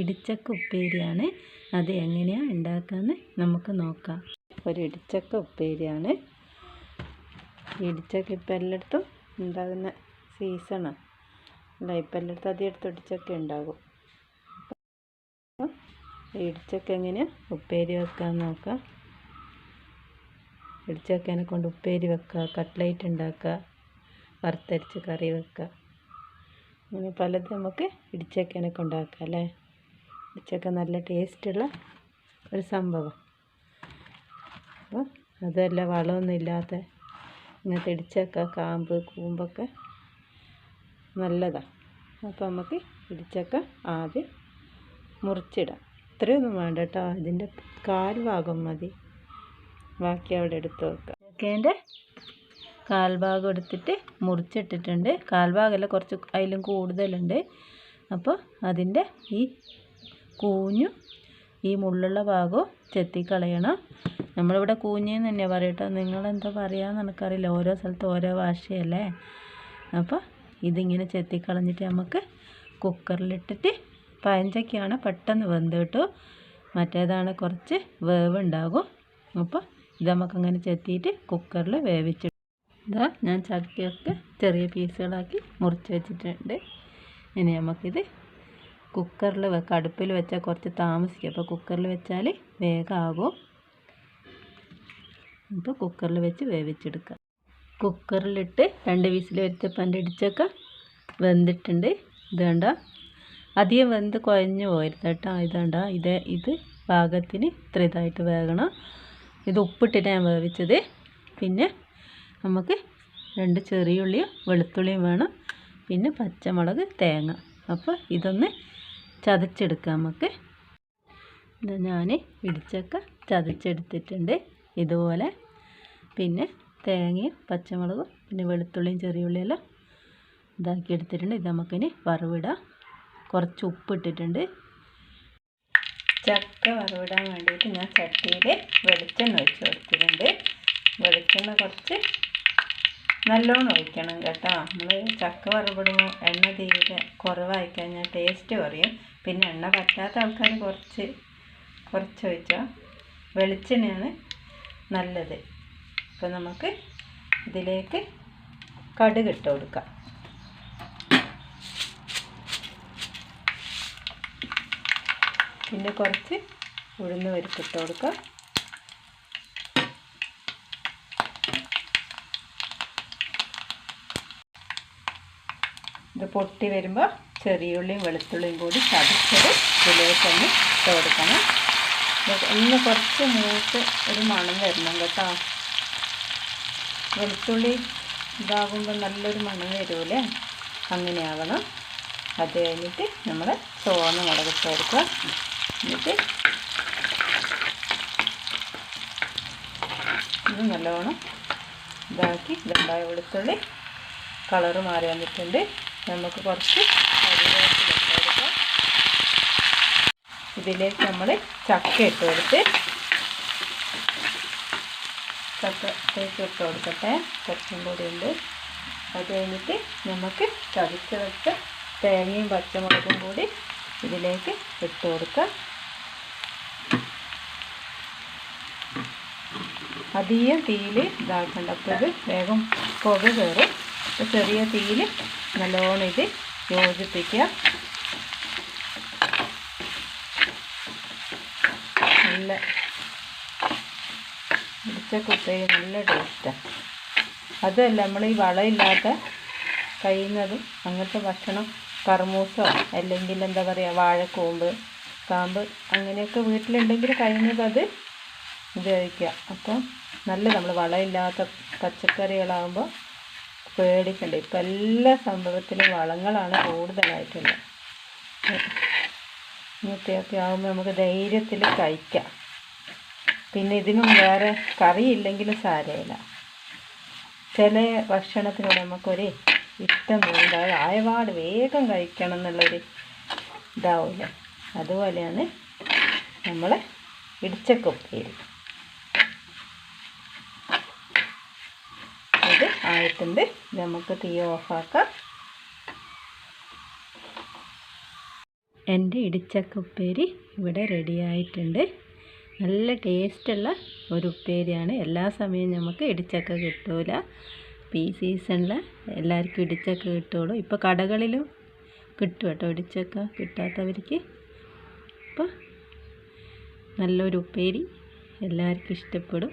ഇടിച്ചക്ക ഉപ്പേരിയാണ്. അത് എങ്ങനെയാണ് ഉണ്ടാക്കാമെന്ന് നമുക്ക് നോക്കാം. ഒരു ഇടിച്ചക്ക ഉപ്പേരിയാണ്. ഇടിച്ചക്ക ഇപ്പം എല്ലായിടത്തും ഉണ്ടാകുന്ന സീസണാണ് അല്ല ഇപ്പം എല്ലായിടത്തും അധികം ഇടിച്ചക്ക ഉണ്ടാകും. ഇടിച്ചക്ക എങ്ങനെയാണ് ഉപ്പേരി വെക്കാമെന്ന് നോക്കാം. ഇടിച്ചക്കേനെ കൊണ്ട് ഉപ്പേരി വെക്കുക കട്ട്ലേറ്റ് ഉണ്ടാക്കുക വറുത്തരച്ച് കറി വെക്കുക. അങ്ങനെ പലതും നമുക്ക് ഇടിച്ചക്കനൊക്കെ ഉണ്ടാക്കാം അല്ലേ? ഇടിച്ചക്ക നല്ല ടേസ്റ്റുള്ള ഒരു സംഭവം. അപ്പോൾ അതല്ല വളമൊന്നും ഇല്ലാത്ത ഇങ്ങനത്തെ ഇടിച്ചക്ക കാമ്പ് കൂമ്പൊക്കെ നല്ലതാണ് അപ്പോൾ നമുക്ക് ഇടിച്ചക്ക ആദ്യം മുറിച്ചിടാം. ഇത്രയൊന്നും വേണ്ട കേട്ടോ. ഇതിന്റെ കാൽ ഭാഗം മതി. ബാക്കി അവിടെ എടുത്ത് വെക്കാം. ചക്കേന്റെ കാൽഭാഗം എടുത്തിട്ട് മുറിച്ചിട്ടിട്ടുണ്ട്. കാൽഭാഗമല്ല കുറച്ച് അതിലും കൂടുതലുണ്ട്. അപ്പോൾ അതിന്റെ ഈ കൂഞ്ഞു ഈ മുള്ളുള്ള ഭാഗവും ചെത്തിക്കളയണം. നമ്മളിവിടെ കൂഞ്ഞെന്ന് തന്നെ പറയട്ടോ നിങ്ങളെന്താ പറയുകയെന്ന് എനിക്കറിയില്ല. ഓരോ സ്ഥലത്ത് ഓരോ ഭാഷയല്ലേ. അപ്പോൾ ഇതിങ്ങനെ ചെത്തിക്കളഞ്ഞിട്ട് നമുക്ക് കുക്കറിലിട്ടിട്ട് പഴഞ്ചക്കയാണ് പെട്ടെന്ന് വെന്ത് കിട്ടും. മറ്റേതാണ് കുറച്ച് വേവ് ഉണ്ടാകും അപ്പോൾ ഇത് നമുക്കങ്ങനെ ചെത്തിയിട്ട് കുക്കറിൽ വേവിച്ചിട്ട് ഇതാ ഞാൻ ചക്കയൊക്കെ ചെറിയ പീസുകളാക്കി മുറിച്ച് വെച്ചിട്ടുണ്ട്. ഇനി നമുക്കിത് കുക്കറിൽ വെക്കാം അടുപ്പിൽ വെച്ചാൽ കുറച്ച് താമസിക്കും. അപ്പോൾ കുക്കറിൽ വെച്ചാൽ വേഗമാകും അപ്പോൾ കുക്കറിൽ വെച്ച് വേവിച്ചെടുക്കാം. കുക്കറിലിട്ട് രണ്ട് വിസിൽ വെച്ച എന്റെ ഇടിച്ചൊക്കെ വെന്തിട്ടുണ്ട്. ഇത് കണ്ട അധികം വെന്ത് കുഴഞ്ഞു പോരുത് കേട്ടോ. ഇതേണ്ട ഇത് ഇത് പാകത്തിന് ഇത്ര ഇതായിട്ട് വേകണം. ഇത് ഉപ്പിട്ടിട്ട് ഞാൻ വേവിച്ചത്. പിന്നെ നമുക്ക് രണ്ട് ചെറിയ ചെറിയുള്ളിയും വെളുത്തുള്ളിയും വേണം. പിന്നെ പച്ചമുളക് തേങ്ങ. അപ്പോൾ ഇതൊന്ന് ചതച്ചെടുക്കാം നമുക്ക്. ഞാൻ ഇടിച്ചൊക്കെ ചതച്ചെടുത്തിട്ടുണ്ട് ഇതുപോലെ. പിന്നെ തേങ്ങയും പച്ചമുളകും പിന്നെ വെളുത്തുള്ളിയും ചെറിയ ചെറിയുള്ളിയെല്ലാം ഇതാക്കി എടുത്തിട്ടുണ്ട്. ഇത് നമുക്കിനി വറവിടാം. കുറച്ച് ഉപ്പ് ഇട്ടിട്ടുണ്ട് ചക്ക വറവിടാൻ വേണ്ടിയിട്ട് ഞാൻ ചട്ടിയിൽ വെളിച്ചെണ്ണ ഒഴിച്ച് കൊടുത്തിട്ടുണ്ട്. വെളിച്ചെണ്ണ കുറച്ച് നല്ലോണം ഒഴിക്കണം കേട്ടോ. നമ്മൾ ചക്ക വറവിടുമ്പോൾ എണ്ണ തീരെ കുറവായി കഴിഞ്ഞാൽ ടേസ്റ്റ് കുറയും. പിന്നെ എണ്ണ പറ്റാത്ത ആൾക്കാർ കുറച്ച് കുറച്ച് ഒഴിച്ചാൽ വെളിച്ചെണ്ണയാണ് നല്ലത്. അപ്പോൾ നമുക്ക് ഇതിലേക്ക് കടുക് ഇട്ട് കൊടുക്കാം. പിന്നെ കുറച്ച് ഉഴുന്ന് പരിപ്പിട്ട് കൊടുക്കാം. ഇത് പൊട്ടി വരുമ്പോൾ ചെറിയുള്ളിയും വെളുത്തുള്ളിയും കൂടി ചതച്ചത് ഇതിലേക്കൊന്ന് ഇട്ട് കൊടുക്കണം. ഒന്ന് കുറച്ച് മൂത്ത് ഒരു മണം വരണം കേട്ടോ. വെളുത്തുള്ളി ഇതാകുമ്പോൾ നല്ലൊരു മണം വരുമല്ലേ അങ്ങനെ അത് കഴിഞ്ഞിട്ട് നമ്മൾ ചുവന്ന മുളക് ഇട്ട് കൊടുക്കുക. എന്നിട്ട് ഇത് നല്ലോണം ഇതാക്കി ഇതുണ്ടായ വെളുത്തുള്ളി കളറ് മാറി വന്നിട്ടുണ്ട്. നമുക്ക് കുറച്ച് ഇതിലേക്ക് നമ്മൾ ചക്ക ഇട്ട് കൊടുത്ത് ചക്കത്തേക്ക് ഇട്ട് കൊടുക്കട്ടെ. കുറച്ചും കൂടി ഉണ്ട്. അത് കഴിഞ്ഞിട്ട് നമുക്ക് ചതച്ച് വെച്ച തേങ്ങയും പച്ചമുളകും കൂടി ഇതിലേക്ക് ഇട്ട് കൊടുക്കാം. അധികം തീയിൽ ഇതാക്കണ്ട. അപ്പോൾ ഇത് വേഗം പുക കയറും. അപ്പോൾ ചെറിയ തീയിൽ നല്ലോണം ഇത് യോജിപ്പിക്കുക. നല്ല ഇടിച്ച കുത്തേ നല്ല ടേസ്റ്റാണ് അതല്ല നമ്മൾ ഈ വളമില്ലാത്ത കഴിയുന്നതും അങ്ങനത്തെ ഭക്ഷണം കർമൂസോ അല്ലെങ്കിൽ എന്താ പറയുക വാഴക്കൂമ്പ് കാമ്പ് അങ്ങനെയൊക്കെ വീട്ടിലുണ്ടെങ്കിൽ കഴിയുന്നത് അത് ഉപയോഗിക്കുക. അപ്പം നല്ല നമ്മൾ വളമില്ലാത്ത പച്ചക്കറികളാകുമ്പോൾ പേടിക്കണ്ട. ഇപ്പം എല്ലാ സംഭവത്തിലും വളങ്ങളാണ് കൂടുതലായിട്ടുള്ളത്. ഇങ്ങനത്തെയൊക്കെ ആകുമ്പോൾ നമുക്ക് ധൈര്യത്തിൽ കഴിക്കാം. പിന്നെ ഇതിനും വേറെ കറിയില്ലെങ്കിലും സാരമില്ല. ചില ഭക്ഷണത്തിനോട് നമുക്കൊരു ഇഷ്ടം അത് ആയപാട് വേഗം കഴിക്കണം എന്നുള്ളൊരു ഇതാവില്ല. അതുപോലെയാണ് നമ്മളെ ഇടിച്ചക്ക ഉപ്പേരി ഇത് ആയിട്ടുണ്ട് നമുക്ക് തീ ഓഫാക്കാം. എന്റെ ഇടിച്ചക്ക ഉപ്പേരി ഇവിടെ റെഡിയായിട്ടുണ്ട് നല്ല ടേസ്റ്റുള്ള ഒരു ഉപ്പേരിയാണ്. എല്ലാ സമയവും നമുക്ക് ഇടിച്ചക്ക കിട്ടൂല. ഈ സീസണിൽ എല്ലാവർക്കും ഇടിച്ചക്ക കിട്ടുള്ളൂ. ഇപ്പോൾ കടകളിലും കിട്ടും കേട്ടോ ഇടിച്ചക്ക കിട്ടാത്തവർക്ക്. അപ്പോൾ നല്ലൊരു ഉപ്പേരി എല്ലാവർക്കും ഇഷ്ടപ്പെടും.